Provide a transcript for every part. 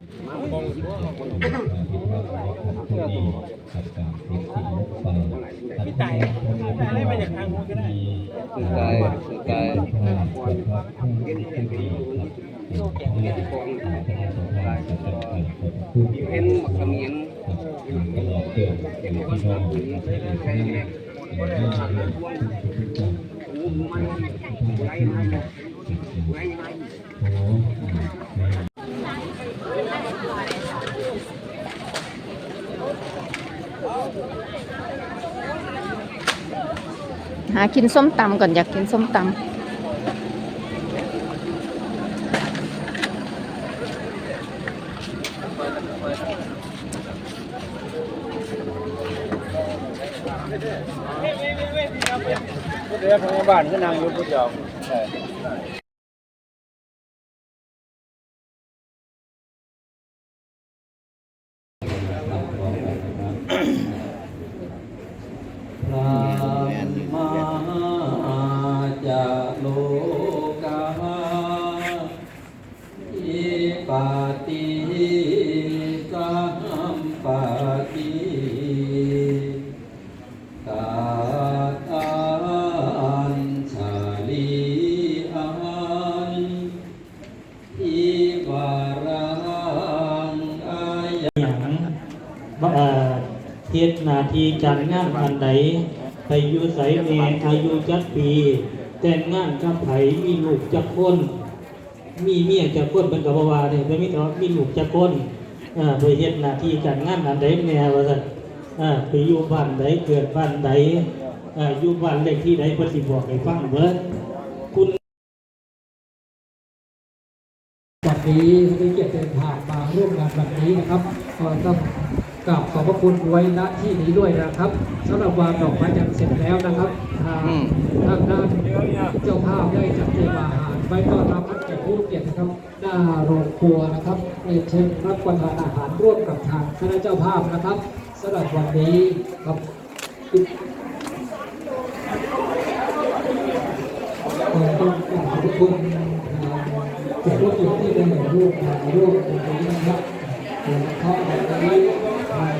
พี่ไต่ได้มาจากทางนู้นก็ได้คือกายคือกายเห็นมักกะเมียน หากินส้มตำก่อนอยากกินส้มตำเดี๋ยวพยาบาลก็นั่งอยู่ผู้เดียว พระมาจะ โลกาอิปาติกัมปาติตาตันชาลีอันอิวารังอายังบ่เอ่อเฮ็ดหน้าที่การงานอันใดไปอยู่ไสแม่อายุจักปี แต่งงานกับไผมีลูกจักคนมีเมียจักคนเป็นก็บ่ว่าเด้บ่มีแต่ว่ามีลูกจักคนอ่าไปเฮ็ดหน้าที่การงานอันใดแม่ว่าซั่นอ่าไปอยู่บ้านใดเกิดบ้านใดอ่าอยู่บ้านเลขที่ใดเพิ่นสิบอกให้ฟังเบิดคุณวันนี้ได้เกียรติเดินทางมาร่วมงานวันนี้นะครับก็ต้องกราบขอบพระคุณไว้ณที่นี้ด้วยนะครับสำหรับวางดอกไม้จันทร์เสร็จแล้วนะครับทางทางด้าน ไว้ต้อนรับแขกผู้เกียรตินะครับหน้าโรงครัวนะครับเรียนเชิญรับประทานอาหารร่วมกับทางคณะเจ้าภาพนะครับสำหรับวันนี้ครับต้องกราบขอบคุณแขกผู้เกียรติที่ได้ร่วมถ่ายรูปในนี้นะครับโดยเฉพาะวันนี้ทาง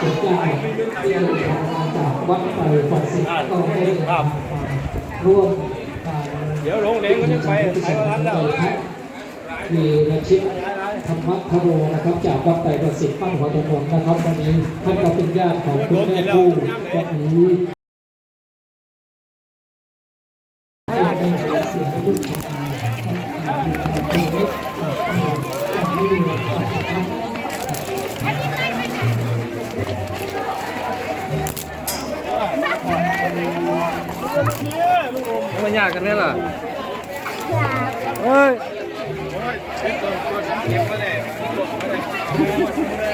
พระเจ้าเจ้าที่เดินทางมาจากวัดไตรฝันสิทธิ์ก็ได้เดินทางมาร่วม ดี๋ยวลงเลงก็จะไปไปร้านแล้วมีอาชิตธรรมพโรนะครับจากวัดไตรประสิทธิ์ปั้นหัวตะมงนะครับวันนี้ท่านก็เป็นญาติของคุณแม่คู่วันนี้ มันยากกันไหมล่ะเฮ้ยเ